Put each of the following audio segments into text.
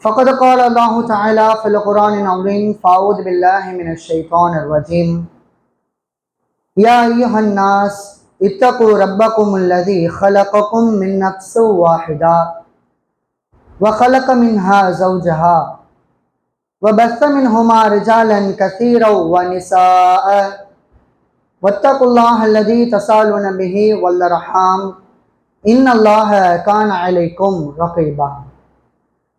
فقد قال الله تعالى في القرآن العظيم فأعوذ بالله من الشيطان الرجيم. يا أيها الناس اتقوا ربكم الذي خلقكم من نفس واحدة وخلق منها زوجها وبث منهما رجالا كثيرا ونساء. واتقوا الله الذي تسالون به والأرحام. إن الله كان عليكم رقيبا.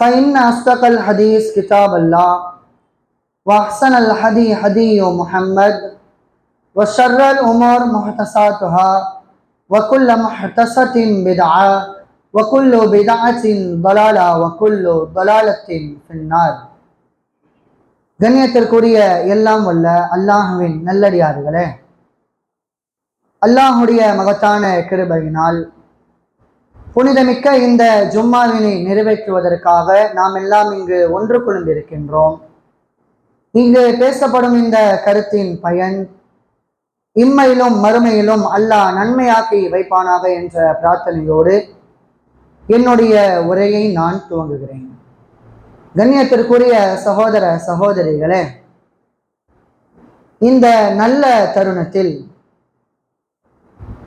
فإن أصدق الحديث كتاب الله وأحسن الحدي حدي محمد وشر الأمور محدثاتها وكل محدثة بدعة وكل بدعة ضلالة وكل ضلالة في النار கண்ணியத்திற்குரிய எல்லாம் வல்ல அல்லாஹுவின் நல்லடியார்களே அல்லாஹுடைய மகத்தான கிருபையினால் புனிதமிக்க இந்த ஜும்மாவினை நிறைவேற்றுவதற்காக நாம் எல்லாம் இங்கு ஒன்று கொண்டிருக்கின்றோம் இங்கு பேசப்படும் இந்த கருத்தின் பயன் இம்மையிலும் மறுமையிலும் அல்லாஹ் நன்மையாக்கி வைப்பானாக என்ற பிரார்த்தனையோடு என்னுடைய உரையை நான் துவங்குகிறேன். கண்ணியத்திற்குரிய சகோதர சகோதரிகளே இந்த நல்ல தருணத்தில்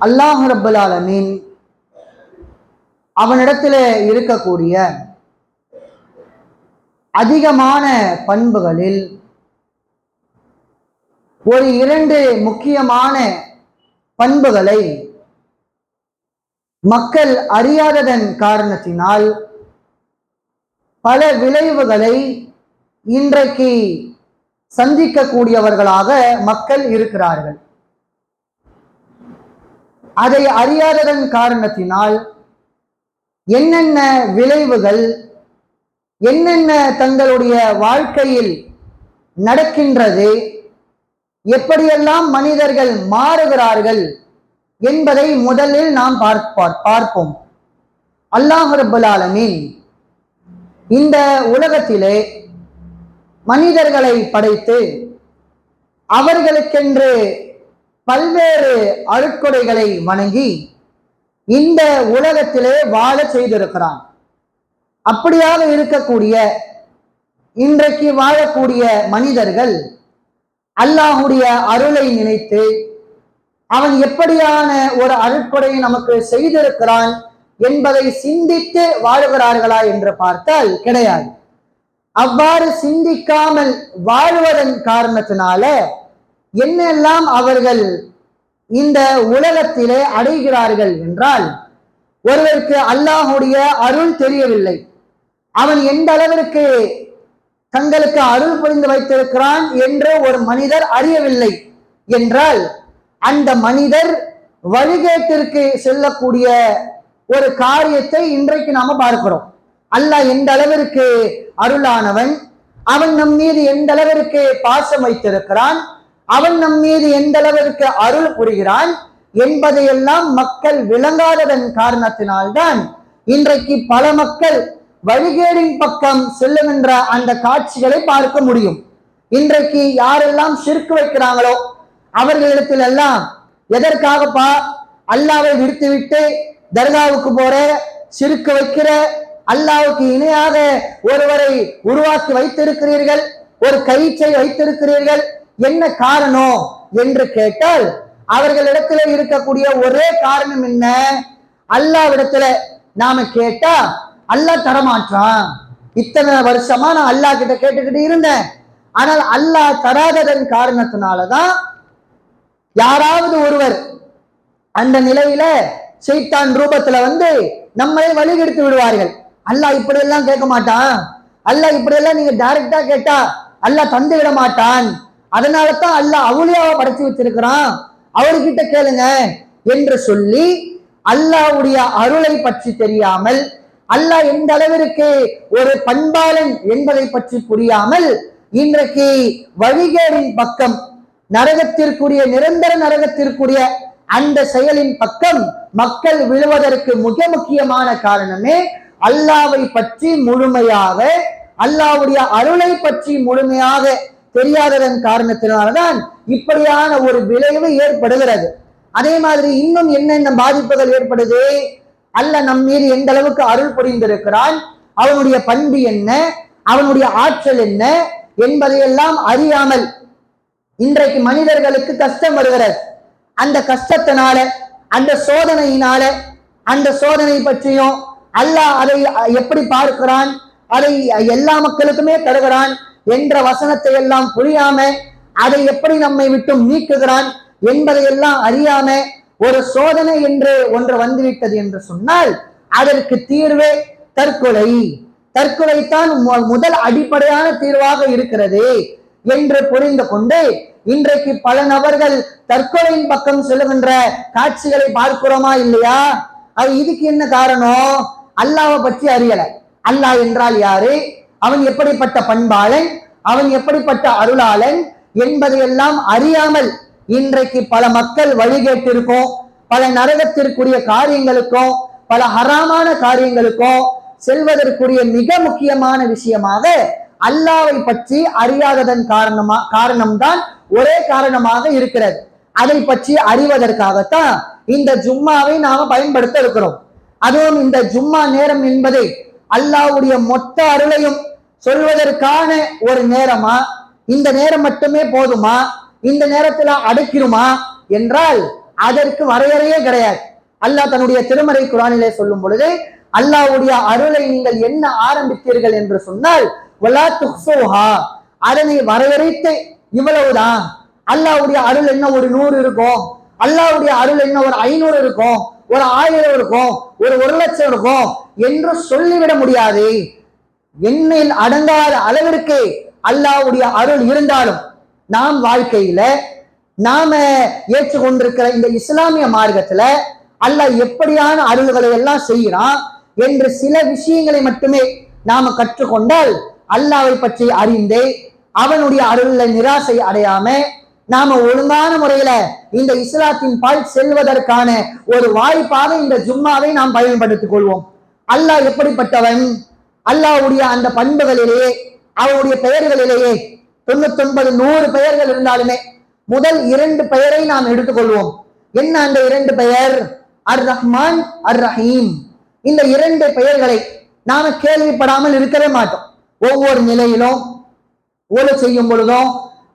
அல்லாஹ் ரபுல் ஆலமீன் அவனிடத்தில் இருக்கக்கூடிய அதிகமான பண்புகளில் ஒரு இரண்டு முக்கியமான பண்புகளை மக்கள் அறியாததன் காரணத்தினால் பல விளைவுகளை இன்றைக்கு சந்திக்கக்கூடியவர்களாக மக்கள் இருக்கிறார்கள். அதை அறியாததன் காரணத்தினால் என்னென்ன விளைவுகள் என்னென்ன தங்களுடைய வாழ்க்கையில் நடக்கின்றது எப்படியெல்லாம் மனிதர்கள் மாறுகிறார்கள் என்பதை முதலில் நாம் பார்ப்பார் பார்ப்போம். அல்லாஹ் ரபுல் ஆலமீன் இந்த உலகத்திலே மனிதர்களை படைத்து அவர்களுக்கென்று பல்வேறு அழுக்கொடைகளை வணங்கி இந்த உலகத்திலே வாழ செய்திருக்கிறான். அப்படியாக இருக்கக்கூடிய இன்றைக்கு வாழக்கூடிய மனிதர்கள் அல்லாஹுடைய அருளை நினைத்து அவன் எப்படியான ஒரு அருட்கொடையை நமக்கு செய்திருக்கிறான் என்பதை சிந்தித்து வாழுகிறார்களா என்று பார்த்தால் கிடையாது. அவ்வாறு சிந்திக்காமல் வாழ்வதன் காரணத்தினால என்னெல்லாம் அவர்கள் இந்த உலகத்திலே அடைகிறார்கள் என்றால் ஒருவருக்கு அல்லாஹுடைய அருள் தெரியவில்லை. அவன் எந்த அளவிற்கு தங்களுக்கு அருள் புரிந்து வைத்திருக்கிறான் என்று ஒரு மனிதர் அறியவில்லை என்றால் அந்த மனிதர் வழிகேட்டிற்கு செல்லக்கூடிய ஒரு காரியத்தை இன்றைக்கு நாம பார்க்கிறோம். அல்லாஹ் எந்த அளவிற்கு அருளானவன் அவன் நம் மீது எந்த அளவிற்கு பாசம் வைத்திருக்கிறான் அவன் நம் மீது எந்த அளவிற்கு அருள் புரிகிறான் என்பதையெல்லாம் மக்கள் விளங்காததன் காரணத்தினால்தான் இன்றைக்கு பல மக்கள் வழிகேடின் பக்கம் செல்லுகின்ற அந்த காட்சிகளை பார்க்க முடியும். இன்றைக்கு யாரெல்லாம் சிறுக்கு வைக்கிறாங்களோ அவர்களிடத்தில் எல்லாம் எதற்காகப்பா அல்லாவை விடுத்துவிட்டு தர்காவுக்கு போற சிறுக்கு வைக்கிற அல்லாவுக்கு இணையாக ஒருவரை உருவாக்கி வைத்திருக்கிறீர்கள் ஒரு கயிற்றை வைத்திருக்கிறீர்கள் என்ன காரணம் என்று கேட்டால் அவர்களிடத்துல இருக்கக்கூடிய ஒரே காரணம் என்ன? அல்லாவிடத்துல நாம கேட்டா அல்லாஹ் தரமாற்றான் இத்தனை வருஷமா நான் அல்லாஹ் கிட்ட கேட்டுக்கிட்டு இருந்தேன். ஆனால் அல்லாஹ் தராததன் காரணத்தினாலதான் யாராவது ஒருவர் அந்த நிலையில செய்தான் ரூபத்துல வந்து நம்மளை வழிகெடுத்து விடுவார்கள். அல்லாஹ் இப்படி எல்லாம் கேட்க மாட்டான். அல்லாஹ் இப்படி எல்லாம் நீங்க டைரக்டா கேட்டா அல்லாஹ் தந்து விட மாட்டான். அதனால தான் அல்ல அவளியாவை படைச்சு வச்சிருக்கிறான். அவர்கிட்ட கேளுங்க என்று சொல்லி அல்லாவுடைய அருளை பற்றி தெரியாமல் அல்லாஹ் எந்த அளவிற்கு ஒரு பண்பாளன் என்பதை பற்றி புரியாமல் இன்றைக்கு வழிகேடின் பக்கம் நரகத்திற்குரிய நிரந்தர நரகத்திற்குரிய அந்த செயலின் பக்கம் மக்கள் விழுவதற்கு மிக முக்கியமான காரணமே அல்லாவை பற்றி முழுமையாக அல்லாவுடைய அருளை பற்றி முழுமையாக தெரியாததன் காரணத்தினால்தான் இப்படியான ஒரு விளைவு ஏற்படுகிறது. அதே மாதிரி இன்னும் என்னென்ன பாதிப்புகள் ஏற்படுது? அல்ல நம் மீது எந்த அளவுக்கு அருள் புரிந்திருக்கிறான்? அவனுடைய பண்பு என்ன? அவனுடைய ஆற்றல் என்ன? என்பதையெல்லாம் அறியாமல் இன்றைக்கு மனிதர்களுக்கு கஷ்டம் வருகிறது. அந்த கஷ்டத்தினால அந்த சோதனையினால அந்த சோதனை பற்றியும் அல்லாஹ் அதை எப்படி பார்க்கிறான்? அதை எல்லா மக்களுக்குமே தருகிறான். என்ற வசனத்தை எல்லாம் புரியாம அதை எப்படி நம்மை விட்டு நீக்குகிறான் என்பதையெல்லாம் அறியாம ஒரு சோதனை என்று ஒன்று வந்துவிட்டது என்று சொன்னால் அதற்கு தீர்வே தற்கொலை. தற்கொலை தான் முதல் அடிப்படையான தீர்வாக இருக்கிறது என்று புரிந்து கொண்டு இன்றைக்கு பல நபர்கள் தற்கொலையின் பக்கம் செல்லுகின்ற காட்சிகளை பார்க்கிறோமா இல்லையா? அது இதுக்கு என்ன காரணம்? அல்லாவை பற்றி அறியலை. அல்லாஹ் என்றால் யாரு? அவன் எப்படிப்பட்ட பண்பாளன்? அவன் எப்படிப்பட்ட அருளாளன்? என்பதையெல்லாம் அறியாமல் இன்றைக்கு பல மக்கள் வழிகேட்டிருக்கோம் பல நரகத்திற்குரிய காரியங்களுக்கும் பல ஹராமான காரியங்களுக்கும் செல்வதற்குரிய மிக முக்கியமான விஷயமாக அல்லாவை பற்றி அறியாததன் காரணமா காரணம்தான் ஒரே காரணமாக இருக்கிறது. அதை பற்றி அறிவதற்காகத்தான் இந்த ஜும்மாவை நாம பயன்படுத்த இருக்கிறோம். அதுவும் இந்த ஜும்மா நேரம் என்பதை அல்லாஹ்வுடைய மொத்த அருளையும் சொல்வதற்கான ஒரு நேரமா? இந்த நேரம் மட்டுமே போதுமா? இந்த நேரத்துல அடைக்கிறோமா என்றால் அதற்கு வரையறையே கிடையாது. அல்லாஹ் தன்னுடைய திருமறை குரானிலே சொல்லும் பொழுது அல்லாஹ்வுடைய அருளை நீங்கள் என்ன ஆரம்பித்தீர்கள்? என்று சொன்னால் அதனை வரையறைத்து இவ்வளவுதான். அல்லாஹ்வுடைய அருள் என்ன? ஒரு நூறு இருக்கும். அல்லாஹ்வுடைய அருள் என்ன? ஒரு ஐநூறு இருக்கும். ஒரு ஆயிரம் இருக்கும். ஒரு ஒரு லட்சம் இருக்கும். என்று சொல்லிவிட முடியாது. எண்ணில் அடங்காத அளவிற்கு அல்லாஹ்வுடைய அருள் இருந்தாலும் நாம் வாழ்க்கையில நாம ஏற்றுக்கொண்டிருக்கிற இந்த இஸ்லாமிய மார்க்கத்துல அல்லாஹ் எப்படியான அருள்களை எல்லாம் செய்யறான் என்று சில விஷயங்களை மட்டுமே நாம கற்றுக்கொண்டால் அல்லாவை பற்றி அறிந்து அவனுடைய அருள்ல நிராசை அடையாம நாம ஒழுங்கான முறையில இந்த இஸ்லாத்தின் பால் செல்வதற்கான ஒரு வாய்ப்பாக இந்த ஜும்மாவை நாம் பயன்படுத்திக் கொள்வோம். அல்லாஹ் எப்படிப்பட்டவன்? அல்லாஹ்வுடைய அந்த பண்புகளிலேயே அவருடைய பெயர்களிலேயே தொண்ணூத்தொன்பது நூறு பெயர்கள் இருந்தாலுமே முதல் இரண்டு பெயரை நாம் எடுத்துக்கொள்வோம். என்ன அந்த இரண்டு பெயர்? அர் ரஹ்மான் அர் ரஹீம் இந்த இரண்டு பெயர்களை நாம கேள்விப்படாமல் இருக்கவே மாட்டோம். ஒவ்வொரு நிலையிலும் ஓலை செய்யும் பொழுதும்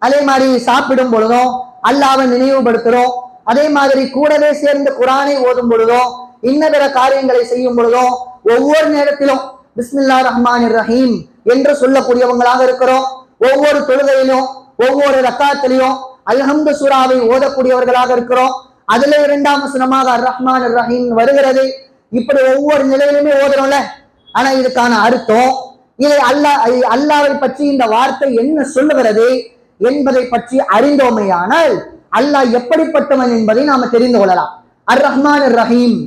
அதே மாதிரி சாப்பிடும் பொழுதும் அல்லாவை நினைவுபடுத்துறோம். அதே மாதிரி கூடவே சேர்ந்து குரானை ஓதும் பொழுதும் இன்னபிற காரியங்களை செய்யும் பொழுதும் ஒவ்வொரு நேரத்திலும் பிஸ்மில்லா ரஹ்மான் ரஹீம் என்று சொல்லக்கூடியவங்களாக இருக்கிறோம். ஒவ்வொரு தொழுகையிலும் ஒவ்வொரு ரத்தாத்திலையும் அல்ஹம்து சூராவை ஓதக்கூடியவர்களாக இருக்கிறோம். அதுல இரண்டாம் வசனமாக அர் ரஹ்மான் ரஹீம் வருகிறது. இப்படி ஒவ்வொரு நிலையிலுமே ஓதுறோம்ல? ஆனா இதுக்கான அர்த்தம் இதை அல்லாஹ் அல்லாவை பற்றி இந்த வார்த்தை என்ன சொல்லுகிறது என்பதை பற்றி அறிந்தோமையானால் அல்லாஹ் எப்படிப்பட்டவன் என்பதை நாம தெரிந்து கொள்ளலாம். அர் ரஹ்மான் ரஹீம்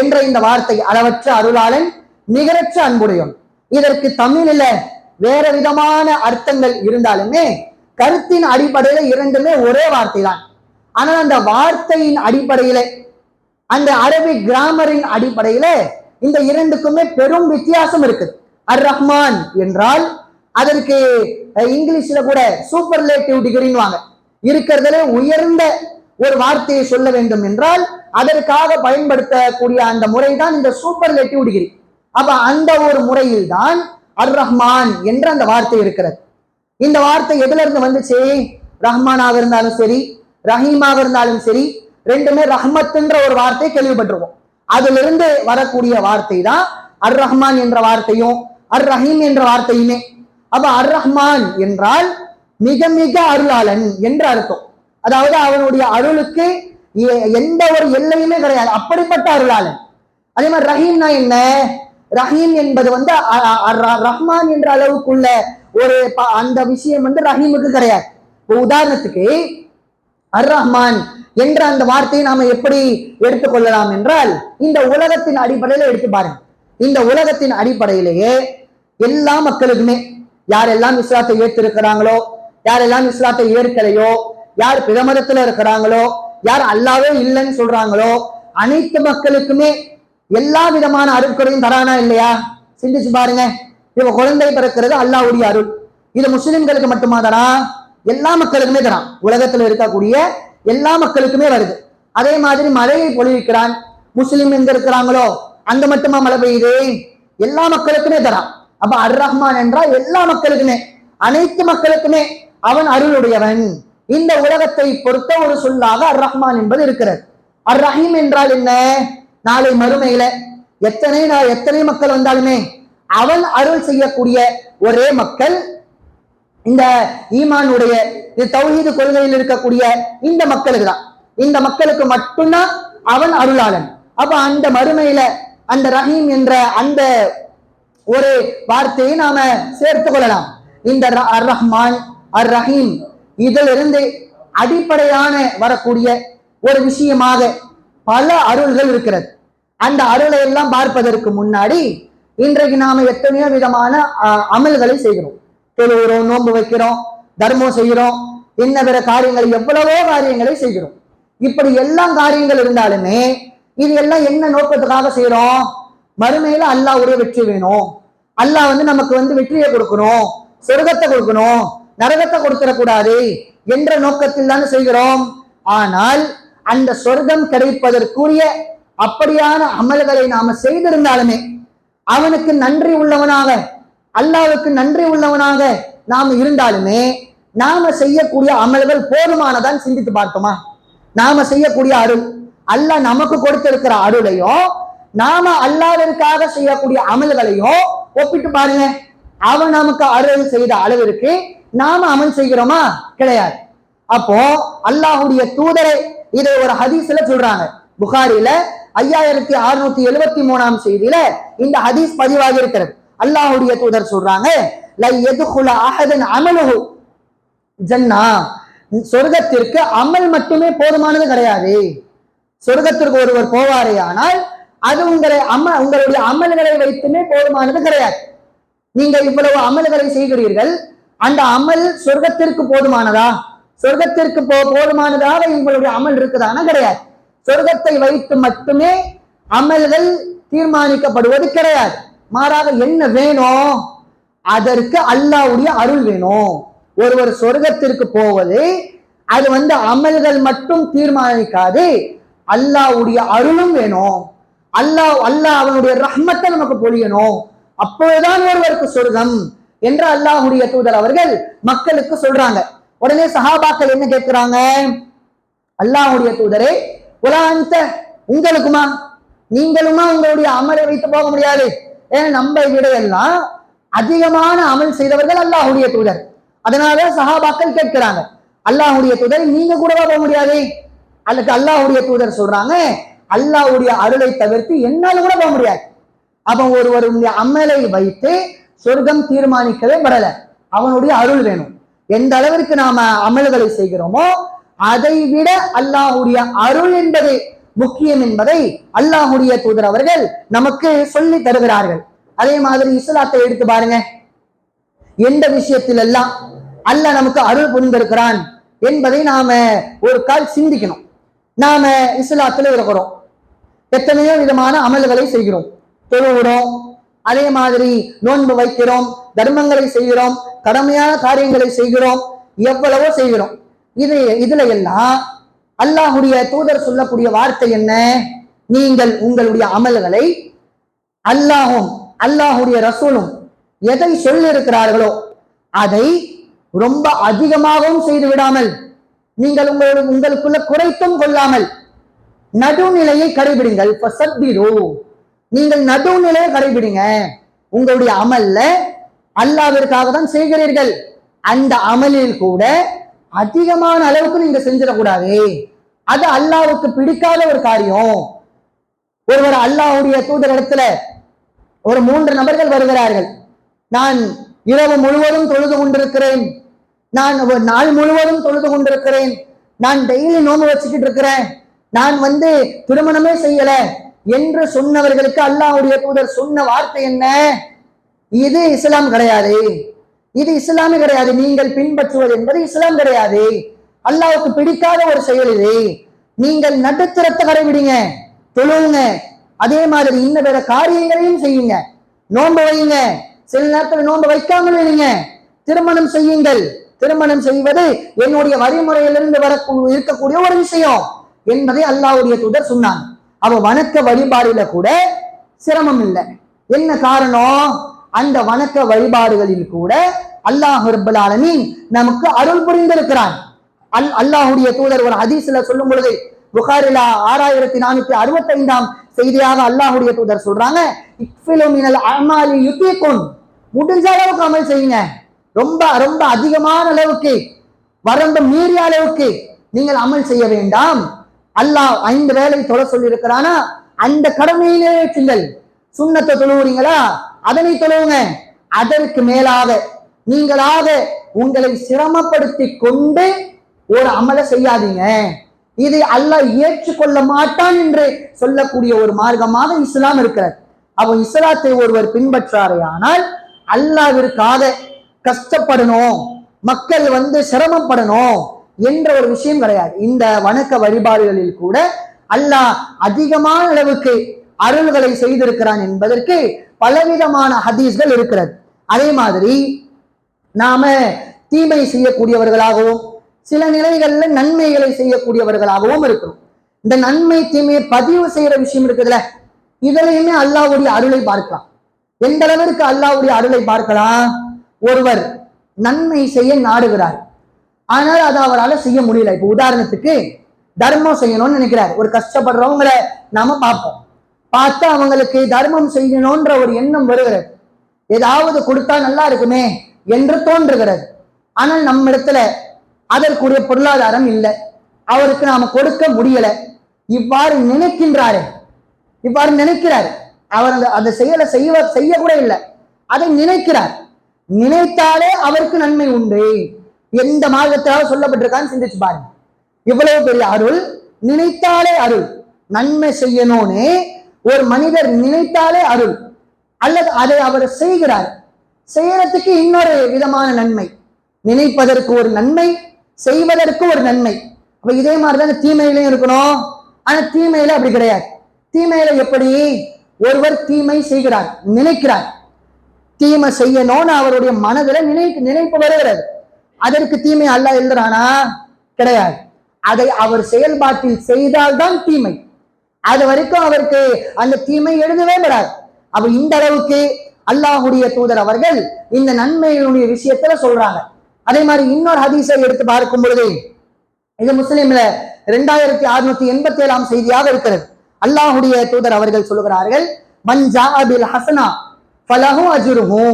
என்ற இந்த வார்த்தை அளவற்ற அருளாளன் நிகரற்ற அன்புடையவன் இதற்கு தமிழில வேற விதமான அர்த்தங்கள் இருந்தாலுமே கருத்தின் அடிப்படையில இரண்டுமே ஒரே வார்த்தை தான் ஆனால் அந்த வார்த்தையின் அடிப்படையில அந்த அரபி கிராமரின் அடிப்படையில இந்த இரண்டுக்குமே பெரும் வித்தியாசம் இருக்குது. அர் ரஹ்மான் என்றால் அதற்கு இங்கிலீஷ்ல கூட சூப்பர்லேட்டிவ் டிகிரின்வாங்க இருக்கிறதுல உயர்ந்த ஒரு வார்த்தையை சொல்ல வேண்டும் என்றால் அதற்காக பயன்படுத்தக்கூடிய அந்த முறைதான் இந்த சூப்பர்லேட்டிவ் டிகிரி. அப்ப அந்த ஒரு முறையில் தான் அர் ரஹ்மான் என்ற அந்த வார்த்தை இருக்கிறது. இந்த வார்த்தை எதுல இருந்து வந்துச்சு? ரஹ்மானாக இருந்தாலும் சரி ரஹீமாக இருந்தாலும் சரி ரெண்டுமே ரஹ்மத்துன்ற ஒரு வார்த்தை அதுல இருந்து வரக்கூடிய வார்த்தை தான் அர் ரஹ்மான் என்ற வார்த்தையும் அர் ரஹீம் என்ற வார்த்தையுமே. அப்ப அர் ரஹ்மான் என்றால் மிக மிக அருளாளன் என்று அர்த்தம். அதாவது அவனுடைய அருளுக்கு எ- எந்த ஒரு எல்லையுமே கிடையாது. அப்படிப்பட்ட அருளாளன். அதே மாதிரி ரஹீம்னா என்ன? ரஹீம் என்பது வந்து அ- அ- ரஹ்மான் என்ற அளவுக்குள்ள ஒரு அந்த விஷயம் வந்து ரஹீமுக்கு கிடையாது. இப்போ உதாரணத்துக்கு அர் ரஹ்மான் என்ற அந்த வார்த்தையை நாம எப்படி எடுத்துக்கொள்ளலாம் என்றால் இந்த உலகத்தின் அடிப்படையில எடுத்து பாருங்க. இந்த உலகத்தின் அடிப்படையிலேயே எல்லா மக்களுக்குமே யாரெல்லாம் இஸ்லாத்தை ஏற்றிருக்கிறாங்களோ யாரெல்லாம் இஸ்லாத்தை ஏற்கலையோ யார் பிரமதத்துல இருக்கிறாங்களோ யார் அல்லாவே இல்லைன்னு சொல்றாங்களோ அனைத்து மக்களுக்குமே எல்லா விதமான அருட்களையும் தரானா இல்லையா? சிந்திச்சு பாருங்க. இவ குழந்தை பிறக்கிறது அல்லாஹ்வுடைய அருள். இது முஸ்லிம்களுக்கு மட்டுமா தரா? எல்லா மக்களுக்குமே தரான் உலகத்துல இருக்கக்கூடிய எல்லா மக்களுக்குமே வருது. அதே மாதிரி மழையை பொழிவிக்கிறான். முஸ்லிம் எங்க இருக்கிறாங்களோ அங்க மட்டுமா மழை பெய்யுது? எல்லா மக்களுக்குமே தரான் அப்ப அர் ரஹ்மான் என்றால் எல்லா மக்களுக்குமே அனைத்து மக்களுக்குமே அவன் அருளுடையவன். இந்த உலகத்தை பொறுத்த ஒரு சொல்லாக அர் ரஹ்மான் என்பது இருக்கிறது. அர் ரஹீம் என்றால் என்ன? நாளை மறுமையில எத்தனை நாள் எத்தனை மக்கள் வந்தாலுமே அவன் அருள் செய்யக்கூடிய ஒரே மக்கள் இந்த ஈமானுடைய தௌஹீது கொள்கையில் இருக்கக்கூடிய இந்த மக்களுக்கு தான். இந்த மக்களுக்கு மட்டும்தான் அவன் அருளாளன். அப்ப அந்த மறுமையில அந்த ரஹீம் என்ற அந்த ஒரு வார்த்தையை நாம சேர்த்து கொள்ளலாம். இந்த அர் ரஹ்மான் அர் ரஹீம் இதிலிருந்து அடிப்படையான வரக்கூடிய ஒரு விஷயமாக பல அருள்கள் இருக்கிறது. அந்த அருளை எல்லாம் பார்ப்பதற்கு முன்னாடி இன்றைக்கு நாம எத்தனையோ விதமான அஹ், அமல்களை செய்கிறோம். தொழுகிறோம் நோன்பு வைக்கிறோம் தர்மம் செய்கிறோம் இன்ன பிற காரியங்கள் எவ்வளவோ காரியங்களை செய்கிறோம். இப்படி எல்லா காரியங்கள் இருந்தாலுமே இது எல்லாம் என்ன நோக்கத்துக்காக செய்யறோம் மறுமையில அல்லாஹ்வுடைய வெற்றி வேணும். அல்லாஹ் வந்து நமக்கு வந்து வெற்றியை கொடுக்கணும் சொர்க்கத்தை கொடுக்கணும் நரகத்தை கொடுத்துடக்கூடாது என்ற நோக்கத்தில் தானே செய்கிறோம். ஆனால் அந்த சொர்க்கம் கிடைப்பதற்குரிய அப்படியான அமல்களை நாம செய்திருந்தாலுமே அவனுக்கு நன்றி உள்ளவனாக அல்லாவுக்கு நன்றி உள்ளவனாக நாம் இருந்தாலுமே நாம செய்யக்கூடிய அமல்கள் போதுமானதான் சிந்தித்து பார்த்தோமா நாம செய்யக்கூடிய அருள் அல்லாஹ் நமக்கு கொடுத்திருக்கிற அருளையும் நாம அல்லாஹ்விற்காக செய்யக்கூடிய அமல்களையும் ஒப்பிட்டு பாருங்க. அவன் நமக்கு அருள் செய்த அளவிற்கு நாம அமல் செய்கிறோமா? கிடையாது. அப்போ அல்லாஹ்வுடைய தூதரை இதை ஒரு ஹதீஸ்ல சொல்றாங்க. புகாரில ஐயாயிரத்தி அறுநூத்தி எழுபத்தி மூணாம் செய்தியில இந்த ஹதீஸ் பதிவாகி இருக்கிறது. அல்லாஹுடைய தூதர் சொல்றாங்க லை எதுகுல அஹதன் அமலுஹு ஜன்னா. சொர்க்கத்திற்கு அமல் மட்டுமே போதுமானது கிடையாது. சொர்க்கத்திற்கு ஒருவர் போவாரே ஆனால் அது உங்களை அம உங்களுடைய அமல்களை வைத்துமே போதுமானது கிடையாது. நீங்க இவ்வளவு அமல்களை செய்கிறீர்கள் அந்த அமல் சொர்க்கத்திற்கு போதுமானதா? சொர்க்கத்திற்கு போ போதுமானதாக உங்களுடைய அமல் இருக்குதானா கிடையாது. சொர்க்கத்தை வைத்து மட்டுமே அமல்கள் தீர்மானிக்கப்படுவது கிடையாது. மாறாக என்ன வேணும்? அதற்கு அல்லாஹ்வுடைய அருள் வேணும். ஒருவர் சொர்க்கத்திற்கு போவது அது வந்து அமல்கள் மட்டும் தீர்மானிக்காது. அல்லாஹ்வுடைய அருளும் வேணும். அல்லாஹ் அல்லாஹ் அவனுடைய ரஹ்மத்தை நமக்கு பொழியணும். அப்போதுதான் ஒருவருக்கு சொர்க்கம் என்று அல்லாஹ்வுடைய தூதர் அவர்கள் மக்களுக்கு சொல்றாங்க. உடனே சஹாபாக்கள் என்ன கேட்கிறாங்க? அல்லாஹ்வுடைய தூதரே உலாந்த உங்களுக்குமா? நீங்களுமா உங்களுடைய அமலை வைத்து போக முடியாது. ஏன்னா நம்ம விட எல்லாம் அதிகமான அமல் செய்தவர்கள் அல்லாஹ்வுடைய தூதர். அதனால சஹாபாக்கள் கேட்கிறாங்க. அல்லாஹுடைய தூதர் நீங்க கூடவா போக முடியாது? அல்லது அல்லாஹுடைய தூதர் சொல்றாங்க அல்லாஹுடைய அருளை தவிர்த்து என்னால கூட போக முடியாது. அப்ப ஒருவருடைய அமலை வைத்து சொர்க்கம் தீர்மானிக்கவே படல. அவனுடைய அருள் வேணும். எந்த அளவிற்கு நாம அமல்களை செய்கிறோமோ அதை விட அல்லாஹுடைய அருள் என்பது முக்கியம் என்பதை அல்லாஹுடைய தூதர் அவர்கள் நமக்கு சொல்லி தருகிறார்கள். அதே மாதிரி இஸ்லாத்தை எடுத்து பாருங்க. எந்த விஷயத்தில் எல்லாம் அல்லாஹ் நமக்கு அருள் புரிந்திருக்கிறான் என்பதை நாம ஒரு கால் சிந்திக்கணும். நாம இஸ்லாத்துல இருக்கிறோம். எத்தனையோ விதமான அமல்களை செய்கிறோம். தொழுகிறோம். அதே மாதிரி நோன்பு வைக்கிறோம். தர்மங்களை செய்கிறோம் கடமையான காரியங்களை செய்கிறோம் எவ்வளவோ செய்கிறோம். இது இதுல எல்லாம் அல்லாஹுடைய தூதர் சொல்லக்கூடிய வார்த்தை என்ன? நீங்கள் உங்களுடைய அமல்களை அல்லாஹும் அல்லாஹுடைய ரசூலும் எதை சொல்லியிருக்கிறார்களோ அதை ரொம்ப அதிகமாகவும் செய்து விடாமல் நீங்கள் உங்களோட உங்களுக்குள்ள குறைத்தும் கொள்ளாமல் நடுநிலையை கடைபிடிங்கள். நீங்கள் நடுநிலையை கடைபிடிங்க. உங்களுடைய அமல்ல அல்லாவிற்காக தான் செய்கிறீர்கள். அந்த அமலில் கூட அதிகமான அளவுக்கு நீங்க செஞ்சிடக்கூடாது. அது அல்லாவுக்கு பிடிக்காத ஒரு காரியம். ஒருவர் அல்லாஹ்வுடைய தூதர் இடத்துல ஒரு மூன்று நபர்கள் வருகிறார்கள். நான் இரவு முழுவதும் தொழுது கொண்டிருக்கிறேன். நான் ஒரு நாள் முழுவதும் தொழுது கொண்டிருக்கிறேன். நான் டெய்லி நோம்பு வச்சுக்கிட்டு இருக்கிறேன். நான் வந்து திருமணமே செய்யல என்று சொன்னவர்களுக்கு அல்லாஹ்வுடைய தூதர் சொன்ன வார்த்தை என்ன? இது இஸ்லாம் கிடையாது. இது இஸ்லாமே கிடையாது. நீங்கள் பின்பற்றுவது என்பது இஸ்லாம் கிடையாது. அல்லாவுக்கு பிடிக்காத ஒரு செயல் இது. நீங்கள் நடுத்தரத்தை கடைபிடிங்க தொழுவுங்க. அதே மாதிரி இன்ன வேற காரியங்களையும் செய்யுங்க. நோன்பு வையுங்க. சில நேரத்தில் நோன்பு வைக்காமல் இருங்க. திருமணம் செய்யுங்கள். திருமணம் செய்வது என்னுடைய வழிமுறையிலிருந்து வர இருக்கக்கூடிய ஒரு விஷயம் என்பதை அல்லாஹ்வுடைய தூதர் சொன்னாங்க. அவ வணக்க வழிபாடுல கூட சிரமம் இல்லை. என்ன காரணம்? அந்த வணக்க வழிபாடுகளில் கூட அல்லாஹ் ரப்பல் நமக்கு அருள் புரிந்திருக்கிறான். அல் அல்லாஹுடைய தூதர் ஒரு ஹதீஸ்ல சொல்லும் பொழுது புகாரிலா ஆறாயிரத்தி நானூத்தி அறுபத்தி ஐந்தாம் செய்தியாக அல்லாஹுடைய தூதர் சொல்றாங்க இக்ஃபிலு அமாலி யுத்தீக்குன் முடிஞ்ச அளவுக்கு அமல் செய்யுங்க. ரொம்ப ரொம்ப அதிகமான அளவுக்கு வரம்பு மீறிய அளவுக்கு நீங்கள் அமல் செய்ய வேண்டாம். அல்லாஹ் ஐந்து வேலை தொலை சொல்லியிருக்கிறானா அந்த கடமையிலே நிறைவேற்றுங்கள் சுண்ணத்தை தொழுவுறீங்களா? அதனை தொழுவுங்க. அதற்கு மேலாக நீங்களாக உங்களை சிரமப்படுத்தி கொண்டு ஒரு அமலை செய்யாதீங்க. இது அல்லாஹ் ஏற்றுக்கொள்ள மாட்டான் என்று சொல்லக்கூடிய ஒரு மார்க்கமாக இஸ்லாம் இருக்கிறது. அப்போ இஸ்லாத்தை ஒருவர் பின்பற்றாரே ஆனால் அல்லாவிற்காக கஷ்டப்படணும் மக்கள் வந்து சிரமப்படணும் என்ற ஒரு விஷயம் கிடையாது. இந்த வணக்க வழிபாடுகளில் கூட அல்லாஹ் அதிகமான அளவுக்கு அருள்களை செய்திருக்கிறான் என்பதற்கு பலவிதமான ஹதீஸ்கள் இருக்கிறது. அதே மாதிரி நாம தீமை செய்யக்கூடியவர்களாகவும் சில நிலைகள்ல நன்மைகளை செய்யக்கூடியவர்களாகவும் இருக்கிறோம். இந்த நன்மை தீமையை பதிவு செய்யற விஷயம் இருக்குதுல்ல? இதுலயுமே அல்லாஹ்வுடைய அருளை பார்க்கலாம். எந்த அளவிற்கு அல்லாவுடைய அருளை பார்க்கலாம்? ஒருவர் நன்மை செய்ய நாடுகிறார். ஆனால் அதை அவரால் செய்ய முடியல. இப்ப உதாரணத்துக்கு தர்மம் செய்யணும்னு நினைக்கிறார். ஒரு கஷ்டப்படுறவங்களை நாம பார்ப்போம். பார்த்து அவங்களுக்கு தர்மம் செய்யணும்ன்ற ஒரு எண்ணம் வருகிறது. ஏதாவது கொடுத்தா நல்லா இருக்குமே என்று தோன்றுகிறது. ஆனால் நம்ம இடத்துல அதற்குரிய பொருளாதாரம் இல்லை. அவருக்கு நாம கொடுக்க முடியல. இவ்வாறு நினைக்கின்றாரு. இவ்வாறு நினைக்கிறார். அவர் அந்த அந்த செயலை செய்ய செய்ய கூட இல்லை. அதை நினைக்கிறார். நினைத்தாலே அவருக்கு நன்மை உண்டு. எந்த மார்க்கத்திலாவது சொல்லப்பட்டிருக்கான்னு சிந்திச்சு பாருங்க. இவ்வளவு பெரிய அருள். நினைத்தாலே அருள். நன்மை செய்யணும்னு ஒரு மனிதர் நினைத்தாலே அருள். அல்லது அதை அவர் செய்கிறார். செய்யறதுக்கு இன்னொரு விதமான நன்மை. நினைப்பதற்கு ஒரு நன்மை செய்வதற்கு ஒரு நன்மை. அப்ப இதே மாதிரிதான் தீமையிலையும் இருக்கணும். ஆனா தீமையில அப்படி கிடையாது. தீமையில எப்படி? ஒருவர் தீமை செய்கிறார் நினைக்கிறார். தீமை செய்யணும்னு அவருடைய மனதில் நினை நினைப்பு வருகிறது. அதற்கு தீமை அல்லாஹ் எழுதுறானா கிடையாது. அதை அவர் செயல்பாட்டில் செய்தால்தான் தீமை. அது வரைக்கும் அவருக்கு அந்த தீமை எழுதவே விடாது அப்ப இந்த அளவுக்கு அல்லாஹுடைய தூதர் அவர்கள் இந்த நன்மைகளுடைய விஷயத்துல சொல்றாங்க. அதே மாதிரி இன்னொரு ஹதீஸை எடுத்து பார்க்கும் பொழுது இது முஸ்லீம்ல ரெண்டாயிரத்தி அறுநூத்தி எண்பத்தி ஏழாம் செய்தியாக இருக்கிறது. அல்லாஹுடைய தூதர் அவர்கள் சொல்லுகிறார்கள் மஞ்சா அபில் ஹசனா ஃபலஹு அஜுருஹு.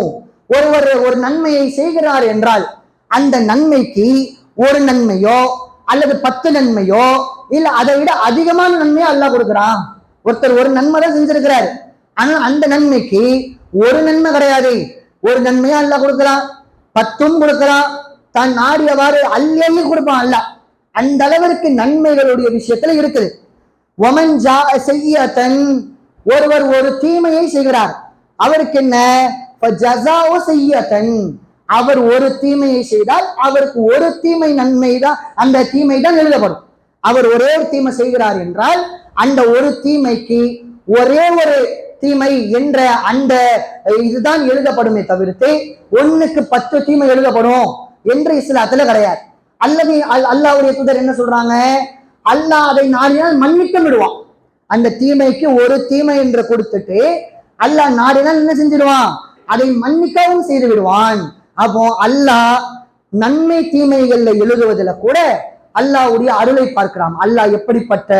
ஒருவர் ஒரு நன்மையை செய்கிறார் என்றால் அந்த நன்மைக்கு ஒரு நன்மையோ அல்லது பத்து நன்மையோ இல்ல அதை விட அதிகமான நன்மையை அல்லாஹ் கொடுக்குறான். ஒருத்தர் ஒரு நன்மை தான் செஞ்சிருக்கிறார். ஆனா அந்த நன்மைக்கு ஒரு நன்மை கிடையாது. ஒரு நன்மையா அல்லாஹ் கொடுக்குறான். பத்தும் கொடுக்குறான். தான் நாடியவாறு அள்ளி கொடுப்பான் அல்ல அந்த அளவிற்கு நன்மைகளுடைய விஷயத்துல இருக்குது. ஒமன் ஜா செய்யத்தன் ஒருவர் ஒரு தீமையை செய்கிறார். அவருக்கு என்ன? செய்யத்தன் அவர் ஒரு தீமையை செய்தால் அவருக்கு ஒரு தீமை நன்மை தான் அந்த தீமை தான் எழுதப்படும். அவர் ஒரே ஒரு தீமை செய்கிறார் என்றால் அந்த ஒரு தீமைக்கு ஒரே ஒரு தீமை என்ற அந்த இதுதான் எழுதப்படுமே தவிர்த்து ஒன்னுக்கு பத்து தீமை எழுதப்படும் என்று இஸ்லாத்துல கிடையாது. அல்லது அல்- தூதர் என்ன சொல்றாங்க? அல்லாஹ் அதை நாடினால் மன்னிக்க விடுவான். அந்த தீமைக்கு ஒரு தீமை என்று கொடுத்துட்டு அல்லாஹ் நாடினால் என்ன செஞ்சிடுவான்? அதை மன்னிக்கவும் செய்து விடுவான். அப்போ அல்லாஹ் நன்மை தீமைகள்ல எழுதுவதில் கூட அல்லாவுடைய அருளை பார்க்கிறான். அல்லாஹ் எப்படிப்பட்ட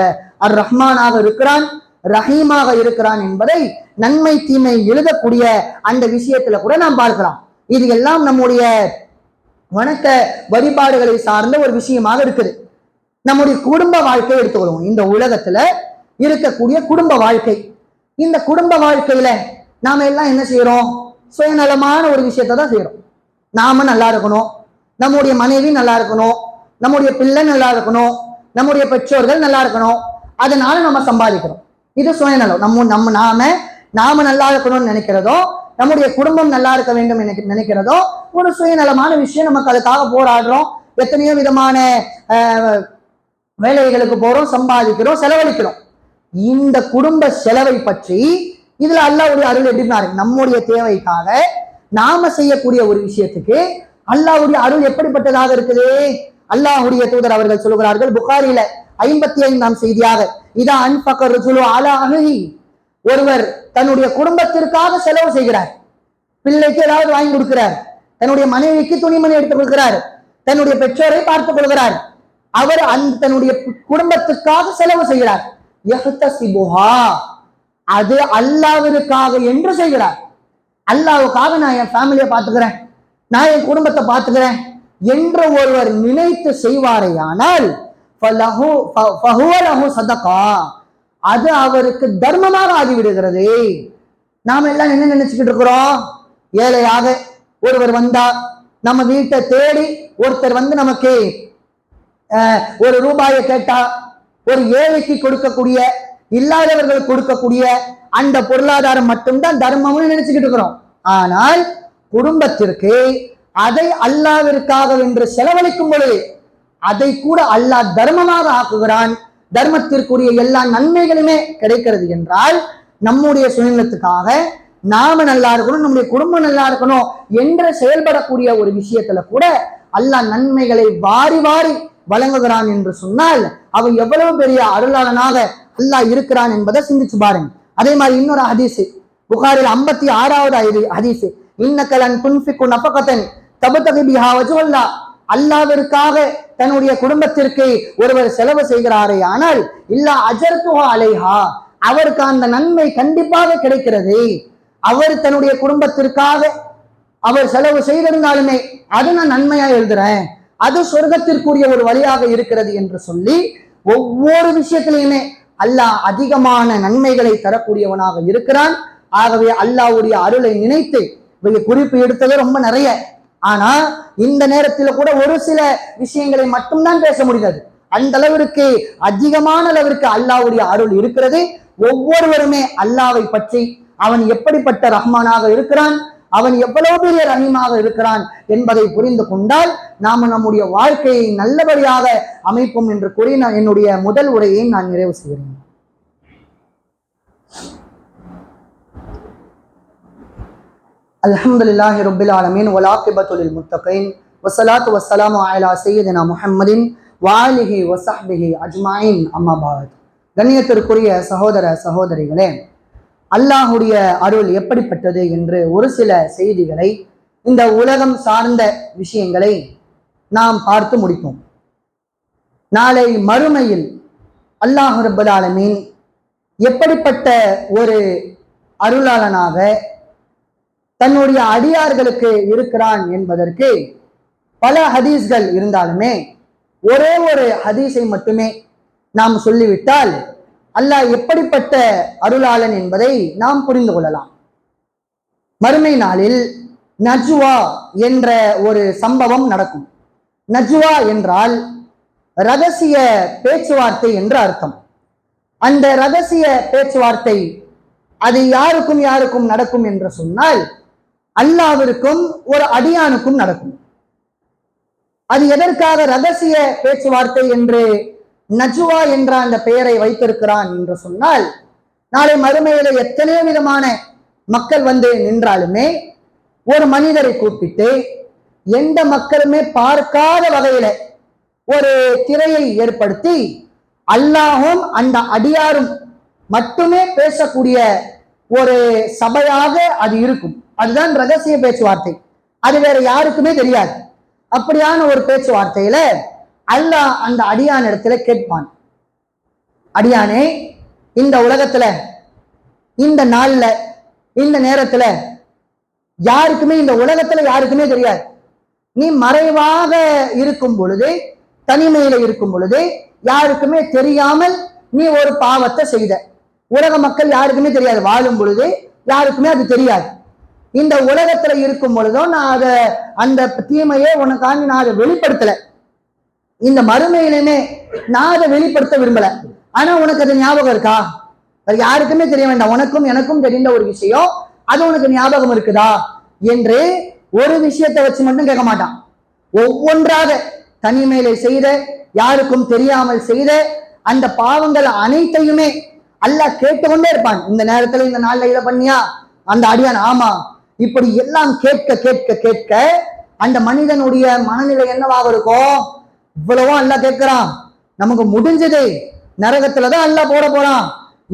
அர் ரஹ்மானாக இருக்கிறான் ரஹீமாக இருக்கிறான் என்பதை நன்மை தீமை எழுதக்கூடிய அந்த விஷயத்துல கூட நாம் பார்க்கலாம். இது எல்லாம் நம்முடைய வணக்க வழிபாடுகளை சார்ந்த ஒரு விஷயமாக இருக்குது. நம்முடைய குடும்ப வாழ்க்கையை எடுத்துக்கொள்வோம். இந்த உலகத்துல இருக்கக்கூடிய குடும்ப வாழ்க்கை. இந்த குடும்ப வாழ்க்கையில நாம எல்லாம் என்ன செய்யறோம் சுயநலமான ஒரு விஷயத்தை தான் செய்யறோம் நாம நல்லா இருக்கணும். நம்முடைய மனைவி நல்லா இருக்கணும். நம்முடைய பிள்ளை நல்லா இருக்கணும் நம்முடைய பெற்றோர்கள் நல்லா இருக்கணும் அதனால நம்ம சம்பாதிக்கிறோம். இது சுயநலம். நம்ம நம்ம நாம நாம நல்லா இருக்கணும்னு நினைக்கிறதோ நம்முடைய குடும்பம் நல்லா இருக்க வேண்டும் நினைக்கிறதோ ஒரு சுயநலமான விஷயம் நமக்கு அதுக்காக போராடுறோம். எத்தனையோ விதமான வேலைகளுக்கு போறோம் சம்பாதிக்கிறோம் செலவழிக்கிறோம். இந்த குடும்ப செலவை பற்றி இதுல அல்லாவுடைய அருள் எப்படி இருக்கு. நம்முடைய தேவைக்காக நாம செய்யக்கூடிய ஒரு விஷயத்துக்கு அல்லாஹ்வுடைய அருள் எப்படிப்பட்டதாக இருக்குது? அல்லாஹுடைய தூதர் அவர்கள் சொல்லுகிறார்கள் புகாரில ஐம்பத்தி ஐந்தாம் செய்தியாக இதா அன்பக்கர் ருஜுலு ஒருவர் தன்னுடைய குடும்பத்திற்காக செலவு செய்கிறார். பிள்ளைக்கு ஏதாவது வாங்கி கொடுக்கிறார். தன்னுடைய மனைவிக்கு துணிமணி எடுத்துக் கொடுக்கிறார் தன்னுடைய பெற்றோரை பார்த்துக் கொள்கிறார். அவர் அந்த தன்னுடைய குடும்பத்துக்காக செலவு செய்கிறார். அது அல்லாவிற்காக என்று செய்கிறார். அல்லாவுக்காக நான் என் ஃபேமிலியை பார்த்துக்கிறேன். நான் என் குடும்பத்தை பார்த்துக்கிறேன். என்று ஒருவர் நினைத்து செய்வாரேயானால் சதகா. அது அவருக்கு தர்மமாக ஆகிவிடுகிறது. நாம எல்லாம் என்ன நினைச்சுக்கிட்டு இருக்கிறோம்? ஏழையாக ஒருவர் வந்தா நம்ம வீட்டை தேடி ஒருத்தர் வந்து நமக்கு ஒரு ரூபாயை கேட்டா ஒரு ஏழைக்கு கொடுக்கக்கூடிய இல்லாதவர்கள் கொடுக்கக்கூடிய அந்த பொருளாதாரம் மட்டும்தான் தர்மம்னு நினைச்சுக்கிட்டு இருக்கிறோம். ஆனால் குடும்பத்திற்கு அதை அல்லாவிற்காக என்று செலவழிக்கும் பொழுது அதை கூட அல்லாஹ் தர்மமாக ஆக்குகிறான். தர்மத்திற்குரிய எல்லா நன்மைகளுமே கிடைக்கிறது என்றால் நம்முடைய சுயநலத்துக்காக நாம நல்லா இருக்கணும் நம்முடைய குடும்பம் நல்லா இருக்கணும் என்று செயல்படக்கூடிய ஒரு விஷயத்துல கூட அல்லாஹ் நன்மைகளை வாரி வாரி வழங்குகிறான் என்று சொன்னால் அவன் எவ்வளவு பெரிய அருளாளனாக அல்லாஹ் இருக்கிறான் என்பதை சிந்திச்சு பாருங்க. அதே மாதிரி இன்னொரு ஹதீஸ். புகாரில் ஐம்பத்தி ஆறாவது ஹதீஸ். இன்னக்கலன் துன்ஃபிக்கு நப்பகத்தன் தபத்தகி பிஹா அல்லாவிற்காக தன்னுடைய குடும்பத்திற்கு ஒருவர் செலவு செய்கிறாரே ஆனால் இல்லா அஜர்துஹா அலைஹா. அவருக்கு அந்த நன்மை கண்டிப்பாக கிடைக்கிறது. அவர் தன்னுடைய குடும்பத்திற்காக அவர் செலவு செய்திருந்தாலுமே அது நான் நன்மையா எழுதுறேன். அது சொர்க்கத்திற்குரிய ஒரு வழியாக இருக்கிறது என்று சொல்லி ஒவ்வொரு விஷயத்திலையுமே அல்லாஹ் அதிகமான நன்மைகளை தரக்கூடியவனாக இருக்கிறான். ஆகவே அல்லாஹ்வுடைய அருளை நினைத்து இவங்க குறிப்பு எடுத்தது ரொம்ப நிறைய. ஆனா இந்த நேரத்தில் கூட ஒரு சில விஷயங்களை மட்டும்தான் பேச முடிந்தது. அந்த அளவிற்கு அதிகமான அளவிற்கு அல்லாஹ்வுடைய அருள் இருக்கிறது. ஒவ்வொருவருமே அல்லாவை பற்றி அவன் எப்படிப்பட்ட ரஹ்மானாக இருக்கிறான் அவன் எவ்வளவு பெரிய ரஹீமாக இருக்கிறான் என்பதை புரிந்து கொண்டால் நாம் நம்முடைய வாழ்க்கையை நல்லபடியாக அமைப்போம் என்று கூறி நான் என்னுடைய முதல் உரையை நான் நிறைவு செய்கிறேன். الحمد لله رب العالمين والعاقبة للمتقين والصلاة والسلام على سيدنا محمد وآله وصحبه أجمعين أما بعد கண்ணியத்திற்குரிய சகோதர சகோதரிகளே அல்லாஹுடைய அருள் எப்படிப்பட்டது என்று ஒரு சில செய்திகளை இந்த உலகம் சார்ந்த விஷயங்களை நாம் பார்த்து முடிப்போம் நாளை மறுமையில் அல்லாஹ் ரப்பல் ஆலமீன் எப்படிப்பட்ட ஒரு அருளாளனாக தன்னுடைய அடியார்களுக்கு இருக்கிறான் என்பதற்கு பல ஹதீஸ்கள் இருந்தாலுமே ஒரே ஒரு ஹதீஸை மட்டுமே நாம் சொல்லிவிட்டால் அல்லாஹ் எப்படிப்பட்ட அருளாளன் என்பதை நாம் புரிந்து கொள்ளலாம். மறுமை நாளில் நஜ்வா என்ற ஒரு சம்பவம் நடக்கும். நஜ்வா என்றால் ரகசிய பேச்சுவார்த்தை என்று அர்த்தம். அந்த ரகசிய பேச்சுவார்த்தை அது யாருக்கும் யாருக்கும் நடக்கும் என்று சொன்னால் அல்லாவிற்கும் ஒரு அடியானுக்கும் நடக்கும். அது எதற்காக ரகசிய பேச்சுவார்த்தை என்று நஜுவா என்ற அந்த பெயரை வைத்திருக்கிறான் என்று சொன்னால் நாளை மறுமையில எத்தனையோ விதமான மக்கள் வந்து நின்றாலுமே ஒரு மனிதரை கூப்பிட்டு எந்த மக்களுமே பார்க்காத வகையில ஒரு திரையை ஏற்படுத்தி அல்லாஹும் அந்த அடியாரும் மட்டுமே பேசக்கூடிய ஒரு சபையாக அது இருக்கும். அதுதான் ரகசிய பேச்சுவார்த்தை. அது வேற யாருக்குமே தெரியாது. அப்படியான ஒரு பேச்சுவார்த்தையில அல்லாஹ் அந்த அடியான இடத்துல கேட்பான். அடியானே இந்த உலகத்துல இந்த நாள்ல இந்த நேரத்துல யாருக்குமே இந்த உலகத்துல யாருக்குமே தெரியாது. நீ மறைவாக இருக்கும் பொழுது தனிமையில இருக்கும் பொழுது யாருக்குமே தெரியாமல் நீ ஒரு பாவத்தை செய்த. உலக மக்கள் யாருக்குமே தெரியாது. வாழும் பொழுது யாருக்குமே அது தெரியாது. இந்த உலகத்துல இருக்கும் பொழுதும் நான் அதை அந்த தீமையை உனக்காண்டி நான் அதை வெளிப்படுத்தல. இந்த மறுமையிலுமே நான் அதை வெளிப்படுத்த விரும்பல. ஆனா உனக்கு அது ஞாபகம் இருக்கா? அது யாருக்குமே தெரிய வேண்டாம். உனக்கும் எனக்கும் தெரிந்த ஒரு விஷயம் அது உனக்கு ஞாபகம் இருக்குதா? என்று ஒரு விஷயத்தை வச்சு மட்டும் கேட்க மாட்டான். ஒவ்வொன்றாக தனிமையில செய்த யாருக்கும் தெரியாமல் செய்த அந்த பாவங்கள் அனைத்தையுமே அல்லாஹ் கேட்டுக்கொண்டே இருப்பான். இந்த நேரத்துல இந்த நாள்ல இதை பண்ணியா? அந்த அடியான் ஆமா. இப்படி எல்லாம் கேட்க கேட்க கேட்க அந்த மனிதனுடைய மனநிலை என்னவாக இருக்கும் இவ்வளவும் அல்லாஹ் கேட்கிறான். நமக்கு முடிஞ்சது நரகத்துலதான் அல்லாஹ் போட போறான்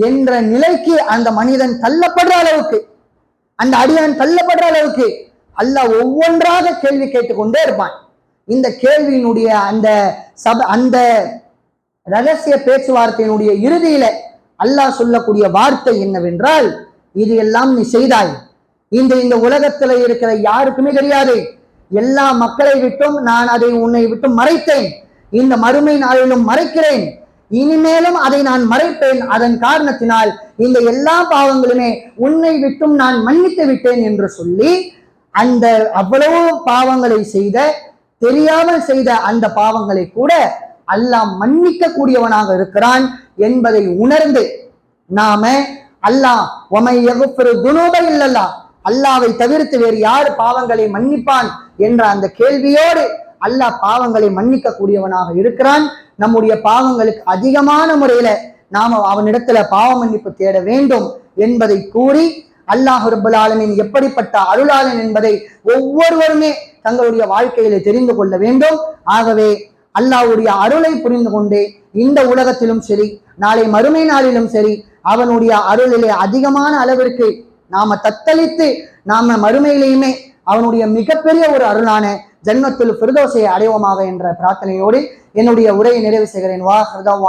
என்ற நிலைக்கு அந்த மனிதன் தள்ளப்படுற அளவுக்கு அந்த அடியான் தள்ளப்படுற அளவுக்கு அல்லாஹ் ஒவ்வொன்றாக கேள்வி கேட்டுக்கொண்டே இருப்பான். இந்த கேள்வியினுடைய அந்த சப அந்த ரகசிய பேச்சுவார்த்தையினுடைய இறுதியில அல்லாஹ் சொல்லக்கூடிய வார்த்தை என்னவென்றால் இது எல்லாம் நீ செய்தாய். இந்த இந்த உலகத்துல இருக்கிற யாருக்குமே தெரியாது. எல்லா மக்களை விட்டும் நான் அதை உன்னை விட்டு மறைத்தேன். இந்த மறுமை நாளிலும் மறைக்கிறேன். இனிமேலும் அதை நான் மறைப்பேன். அதன் காரணத்தினால் இந்த எல்லா பாவங்களுமே உன்னை விட்டும் நான் மன்னித்து விட்டேன் என்று சொல்லி அந்த அவ்வளவு பாவங்களை செய்த தெரியாமல் செய்த அந்த பாவங்களை கூட அல்லாஹ் மன்னிக்க கூடியவனாக இருக்கிறான் என்பதை உணர்ந்து நாம அல்லாஹ் ஒமை எகுப்பிரு துனூப இல்லல்லா அல்லாவை தவிர்த்து வேறு யார் பாவங்களை மன்னிப்பான் என்ற அந்த கேள்வியோடு அல்லாஹ் பாவங்களை மன்னிக்க கூடியவனாக இருக்கிறான். நம்முடைய பாவங்களுக்கு அதிகமான முறையில நாம அவனிடத்துல பாவ மன்னிப்பு தேட வேண்டும் என்பதை கூறி அல்லாஹ் ரபுல் ஆலமின் எப்படிப்பட்ட அருளாளன் என்பதை ஒவ்வொருவருமே தங்களுடைய வாழ்க்கையில தெரிந்து கொள்ள வேண்டும். ஆகவே அல்லாஹ்வுடைய அருளை புரிந்து கொண்டே இந்த உலகத்திலும் சரி நாளை மறுமை நாளிலும் சரி அவனுடைய அருளிலே அதிகமான அளவிற்கு நாம தத்தளித்து நாம மறுமையிலையுமே அவனுடைய மிகப்பெரிய ஒரு அருளான ஜன்னத்துல் பிரதோசையை அடைவோமாக என்ற பிரார்த்தனையோடு என்னுடைய உரையை நிறைவு செய்கிறேன். வா